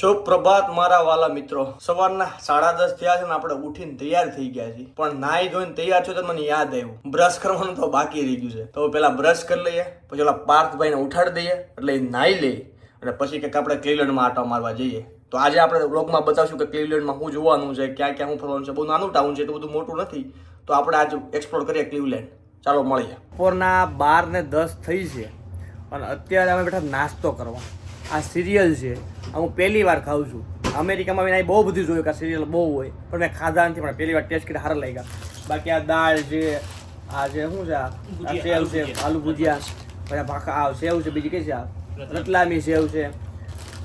શુભ પ્રભાત મારા વાલા મિત્રો. સવારના સાડા દસ થયા છે ને આપણે ઉઠીને તૈયાર થઈ ગયા છીએ. પણ નાઈ ધોઈને તૈયાર છો તો મને યાદ આવ્યું. બ્રશ કરવાનું તો બાકી રહી ગયું છે. તો પેલા બ્રશ કરી લઈએ, પછી ઓલા પાર્થભાઈને ઉઠાડી દઈએ, એટલે એ નાઈ લઈએ અને પછી કંઈક આપણે ક્લિલેન્ડમાં આટો મારવા જઈએ. તો આજે આપણે બ્લોગમાં બતાવશું કે ક્લિવલેન્ડમાં શું જોવાનું છે, ક્યાં ક્યાં શું ફરવાનું છે. બહુ નાનું ટાઉન છે, એટલું બધું મોટું નથી. તો આપણે આજે એક્સપ્લોર કરીએ ક્લિવલેન્ડ ચાલો મળીએ. બપોરના બાર ને દસ થઈ છે. અને અત્યારે અમે બેઠા નાસ્તો કરવા. આ સિરિયલ છે. હું પહેલી વાર ખાઉં છું. અમેરિકામાં મેં અહીં બહુ બધું જોયું કે આ સિરિયલ બહુ હોય. પણ મેં ખાધા નથી પણ પહેલી વાર ટેસ્ટ કરી સારા લાગ્યા. બાકી આ દાળ છે આ છે શું છે આ? સેવ છે આલુ ભુજિયા. પછી આ ભાખા આ સેવ છે બીજી કઈ છે આ? રતલામી. સેવ છે.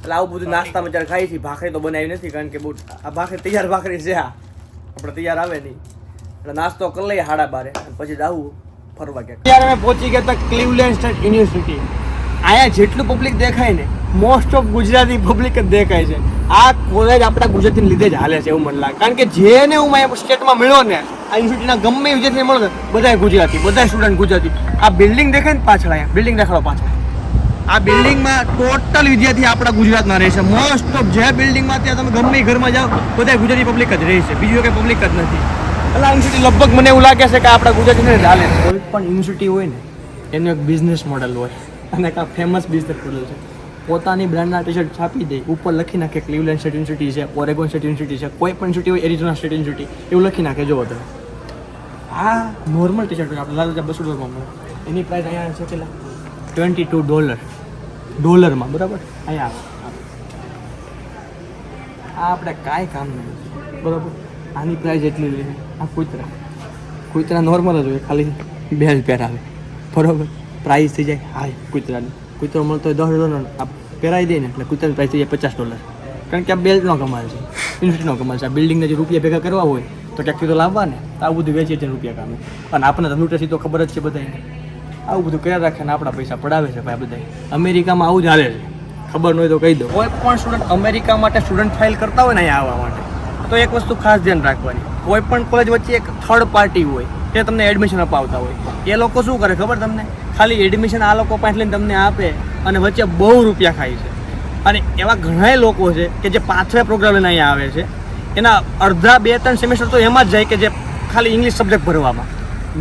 એટલે આવું બધું નાસ્તામાં જ્યારે ખાઈ છીએ ભાખરી તો બનાવી નથી કારણ કે બહુ આ ભાખરી તૈયાર ભાખરી છે આ. આપણે તૈયાર આવે નહીં. એટલે નાસ્તો કરી લઈએ હાડા બારે પછી જાવું ફરવા ગયા. ત્યારે અમે પહોંચી ગયા હતા ક્લિવલેન્ડ સ્ટેટ યુનિવર્સિટી અહીંયા જેટલું પબ્લિક દેખાય ને મોસ્ટ ઓફ ગુજરાતી પબ્લિક જ દેખાય છે. આ કોલેજ આપણા ગુજરાતીને લીધે જ હાલે છે એવું મને લાગે. કારણ કે જેને હું અહીંયા સ્ટેટમાં મળ્યો ને આ યુનિવર્સિટીના ગમે એ વિદ્યાર્થી મળ્યો બધા ગુજરાતી બધા સ્ટુડન્ટ ગુજરાતી. આ બિલ્ડિંગ દેખાય ને પાછળ અહીંયા બિલ્ડિંગ દેખાડો પાછળ. આ બિલ્ડિંગમાં ટોટલ વિદ્યાર્થી આપણા ગુજરાતના રહે છે. મોસ્ટ ઓફ જે બિલ્ડિંગમાં ત્યાં તમે ગમે ઘરમાં જાઓ બધા ગુજરાતી પબ્લિક જ રહે છે. બીજું કંઈ પબ્લિક જ નથી. એટલે આ યુનિવર્સિટી લગભગ મને એવું લાગે છે કે આપણા ગુજરાતીને જ હાલે કોઈ પણ યુનિવર્સિટી હોય ને એનું એક બિઝનેસ મોડલ હોય. અને એક ફેમસ બિઝનેસ મોડલ છે. પોતાની બ્રાન્ડના ટી શર્ટ છાપી દે, ઉપર લખી નાખે ક્લિવલેન્ડ સ્ટેટ યુનિવર્સિટી છે ઓરેગોન સ્ટેટ યુનિવર્સિટી છે, કોઈ પણ યુનિવર્સિટી હોય એરિઝોના સ્ટેટ યુનિવર્સિટી એવું લખી નાખે જો તમે આ નોર્મલ ટી શર્ટ આપણે લાલ બસો મળે. એની પ્રાઇસ અહીંયા છે કેટલા? ટ્વેન્ટી ટુ ડોલર ડોલરમાં બરાબર? અહીંયા આવે આ આપણે કાંઈ કામ નથી બરાબર? આની પ્રાઇસ એટલી લઈ આ કૂતરા. કૂતરા નોર્મલ જ હોય, ખાલી બે જ પહેરાવે બરાબર? પ્રાઇસ થઈ જાય હાય કૂતરાની. કૂતરો મળતો હોય દસ ડોલર આ પહેરાવી દે ને એટલે કૂતરાની પ્રાઇસ થઈ જાય પચાસ ડોલર કારણ કે આ બેલ્ટનો કમાલ છે યુનિવર્સિટીનો કમાલ છે. આ બિલ્ડિંગને જે રૂપિયા ભેગા કરવા હોય, તો ક્યાંકથી તો લાવવા ને આવું બધું વેચે છે રૂપિયા કામે. અને આપણને તો લૂંટેથી તો ખબર જ છે બધાને. આવું બધું કર્યા રાખે ને આપણા પૈસા પડાવે છે ભાઈ બધા અમેરિકામાં આવું જ હાલે છે. ખબર ન હોય તો કહી દો કોઈ પણ સ્ટુડન્ટ અમેરિકા માટે સ્ટુડન્ટ ફાઇલ કરતા હોય ને અહીંયા આવવા માટે, તો એક વસ્તુ ખાસ ધ્યાન રાખવાની. કોઈ પણ કોલેજ વચ્ચે એક થર્ડ પાર્ટી હોય, તે તમને એડમિશન અપાવતા હોય. એ લોકો શું કરે ખબર તમને? ખાલી એડમિશન આ લોકો પાસે તમને આપે અને વચ્ચે બહુ રૂપિયા ખાય છે. અને એવા ઘણાય લોકો છે કે જે પાથવે પ્રોગ્રામ લઈને અહીંયા આવે છે. એના અડધા બે ત્રણ સેમેસ્ટર તો એમાં જ જાય કે જે ખાલી ઇંગ્લિશ સબ્જેક્ટ ભરવામાં.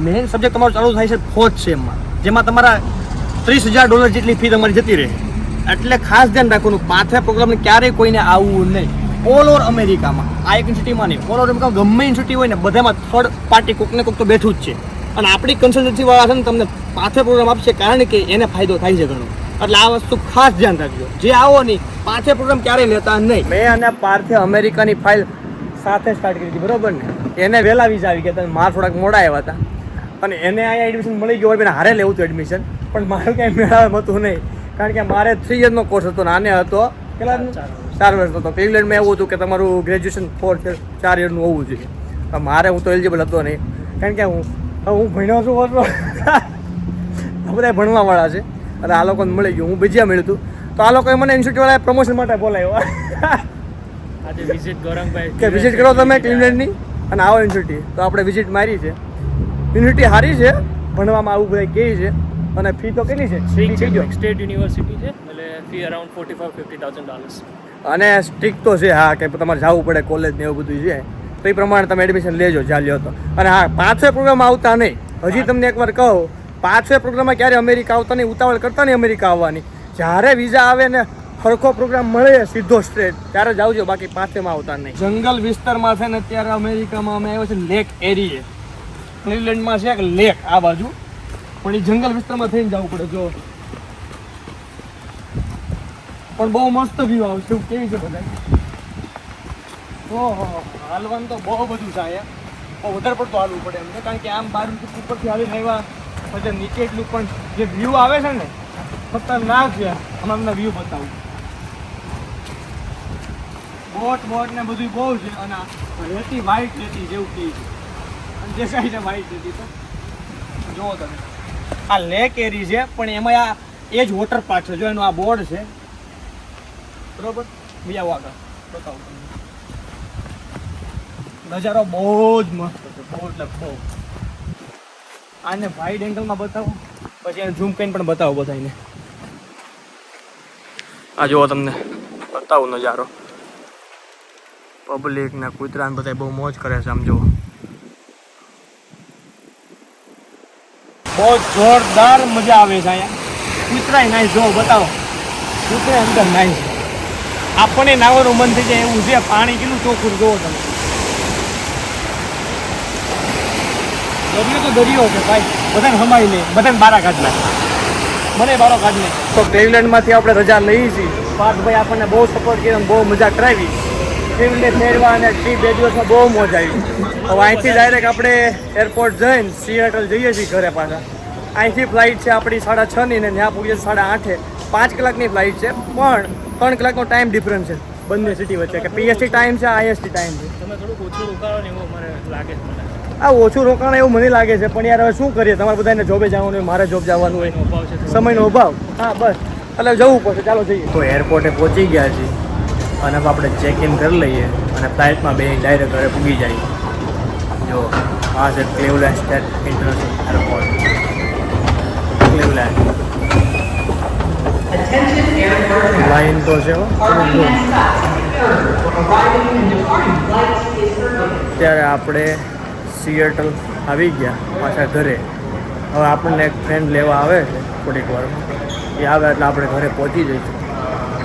મેઇન સબ્જેક્ટ તમારો ચાલુ થાય છે ફોર્થ સેમમાં જેમાં તમારા ત્રીસ હજાર ડોલર જેટલી ફી તમારી જતી રહે. એટલે ખાસ ધ્યાન રાખવાનું પાથવે પ્રોગ્રામને ક્યારેય કોઈને આવવું નહીં. ઓલ ઓવર અમેરિકામાં આ એક યુનિવર્સિટીમાં નહીં. ઓલ ઓવર અમેરિકામાં ગમે યુનિવર્સિટી હોય ને બધામાં થર્ડ પાર્ટી કોકને કોક તો બેઠું જ છે. અને આપણી કન્સલ્ટન્સી વાળા છે ને તમને પાછળ પ્રોગ્રામ આપશે કારણ કે એને ફાયદો થાય છે ઘણો. એટલે આ વસ્તુ ખાસ ધ્યાન રાખજો. જે આવો નહીં પાછળ પ્રોગ્રામ ક્યારેય લેતા નહીં. મેં અને પાર્થે અમેરિકાની ફાઇલ સાથે સ્ટાર્ટ કરી હતી બરોબર ને? એને વહેલા વિઝા આવી ગયા હતા મારા થોડાક મોડા આવ્યા હતા. અને એને અહીંયા એડમિશન મળી ગયું હોય મેં હારે લેવું હતું એડમિશન પણ મારું કાંઈ મેળાવે હતું નહીં. કારણ કે મારે થ્રી યરનો કોર્સ હતો ને આને હતો કેટલા ચાર વર્ષનો હતો. ઇંગ્લેન્ડમાં એવું હતું કે તમારું ગ્રેજ્યુએશન ફોર ચાર યરનું હોવું જોઈએ. મારે હું તો એલિજિબલ હતો નહીં. કારણ કે હું હું ભણ્યો છું બધા ભણવાવાળા છે. અને આ લોકોને મળી ગયું. હું બીજા મળ્યું હતું તો આ લોકોએ મને ઇન્સ્ટિટ્યૂટવાળાએ પ્રમોશન માટે બોલાવ્યો. આજે વિઝિટ ગૌરંગભાઈ કે વિઝિટ કરો તમે ક્લિવલેન્ડની અને આવો યુનિવર્સિટી તો આપણે વિઝિટ મારી છે. યુનિવર્સિટી સારી છે ભણવામાં આવું બધા કહે છે. અને ફી તો કેટલી છે. સ્ટેટ યુનિવર્સિટી છે એટલે fee around forty five fifty thousand dollars અને સ્ટ્રીક તો છે હા કે તમારે જવું પડે કોલેજ ને એવું બધું છે. તો એ પ્રમાણે તમે એડમિશન લેજો ચાલ્યો લ્યો તો. અને હા પાંચે પ્રોગ્રામ આવતા નહીં. હજી તમને એકવાર કહું પાંચે પ્રોગ્રામમાં ક્યારે અમેરિકા આવતા નહીં, ઉતાવળ કરતા નહીં અમેરિકા આવવાની. જ્યારે વિઝા આવે ને, સરખો પ્રોગ્રામ મળે સીધો સ્ટ્રેટ ત્યારે જ આવજો, બાકી પાંચેમાં આવતા નહીં. જંગલ વિસ્તારમાં છે ને, અત્યારે અમેરિકામાં અમે આવ્યો છે લેક એરિયે ક્લિવલેન્ડમાં છે એક લેક આ બાજુ. પણ એ જંગલ વિસ્તારમાં થઈને જવું પડે, જો. પણ બહુ મસ્ત વ્યૂ આવશે કેવી છે બધા ઓહો, હાલવાનું તો બહુ બધું છે અહીંયા. વધારે પડતું હાલવું પડે એમ છે કારણ કે આમ બાર ઉપરથી હાલી આવ્યા, પછી નીચે એટલું પણ જે વ્યૂ આવે છે ને, ખતરનાક છે. હમણાં અમને વ્યૂ બતાવું. બોટ બોટ ને બધું બહુ છે, અને રેતી વ્હાઈટ રેતી જેવું કહે છે. અને જે કાંઈ છે વ્હાઈટ રેતી તો. જુઓ તમે. આ લેક એરી છે, પણ એમાં આ એ જ વોટર પાર્ક છે, જો એનું આ બોર્ડ છે. બરોબર? બીજા આગળ બતાવું તમને. નજારો બહુ જ મસ્ત છે બહુ એટલે બહુ. આને વાઈડ એંગલમાં બતાવો પછી એને ઝૂમ કરીને પણ બતાવો બધાને આ જુઓ તમને બતાવું નજારો. પબ્લિક ને કૂતરા ને બધા બહુ મોજ કરે છે આમ જુઓ. બહુ જોરદાર મજા આવે છે અહીંયા. કૂતરાય નાઈ જો બતાવો. કૂતરે અંદર નાઈ આપણને નાવાનું મન થઈ જાય એવું છે પાણી કેટલું ચોખ્ખું જોવો તમે. દરિયો તો દરિયો છે ભાઈ. બધાને સમાઈ લે. બધાને બારા કાઢ નાખે. મને બારો કાઢ લે. તો ક્લેવલેન્ડમાંથી આપણે રજા લઈ છીએ પાર્થભાઈ આપણને બહુ સપોર્ટ કર્યો અને બહુ મજા કરાવી. ફેમિલી ફેરવા અને ટ્રીપ બે દિવસમાં બહુ મોજ આવી. હવે અહીંથી ડાયરેક્ટ આપણે એરપોર્ટ જઈને સિયાટલ જઈએ છીએ ઘરે પાછા. અહીંથી ફ્લાઇટ છે આપણી સાડા છ ની ને ત્યાં પૂગીએ સાડા આઠે. પાંચ કલાકની ફ્લાઇટ છે પણ ત્રણ કલાકનો ટાઈમ ડિફરન્સ છે. બંને સિટી વચ્ચે. કે પીએસટી ટાઈમ છે આઈએસટી ટાઈમ છે. તમે થોડુંક ઓછું રોકાવો ને એવું મને લાગે છે મને. આ ઓછું રોકાણ એવું મને લાગે છે પણ યાર હવે શું કરીએ? તમારે બધાને જોબે જવાનું હોય મારે જોબ જવાનું હોય. સમયનો અભાવ. હા બસ. એટલે જવું પડશે. ચાલો જઈએ. તો એરપોર્ટે પહોંચી ગયા છીએ. અને આપણે ચેક ઇન કરી લઈએ. અને ફ્લાઇટમાં બે ડાયરેક્ટ ઘરે પૂગી જાય. જો આ છે Cleveland state international airport Cleveland line તો છે અત્યારે ત્યારે આપણે સિએટલ આવી ગયા પાછા ઘરે. હવે આપણને એક ફ્રેન્ડ લેવા આવે છે થોડીક વાર. એ આવે એટલે આપણે ઘરે પહોંચી જઈશું.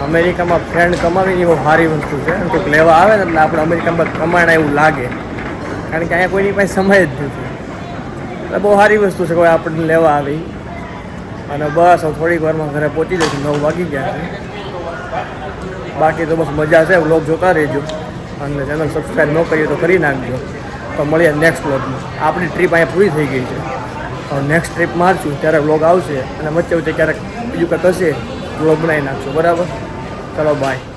અમેરિકામાં ફ્રેન્ડ કમાવીને બહુ સારી વસ્તુ છે. કોઈક લેવા આવે ને એટલે આપણે અમેરિકામાં કમાણા એવું લાગે. કારણ કે અહીંયા કોઈની પાસે સમય જ નથી. એટલે બહુ સારી વસ્તુ છે કોઈ આપણને લેવા આવી. અને બસ, હવે થોડીક વારમાં ઘરે પહોંચી જઈશું. નવ વાગી ગયા છે. બાકી તો બસ મજા છે. બ્લોગ જોતા રહેજો. અને ચેનલ સબસ્ક્રાઈબ ન કરીએ તો કરી નાખજો. તો મળીએ નેક્સ્ટ વ્લોગમાં આપણી ટ્રીપ અહીંયા પૂરી થઈ ગઈ છે. નેક્સ્ટ ટ્રીપ મારશું ત્યારે વ્લોગ આવશે. અને વચ્ચે વચ્ચે ક્યારેક બીજું કંઈક હશે વ્લોગ બનાવી નાખશું. બરાબર? ચલો બાય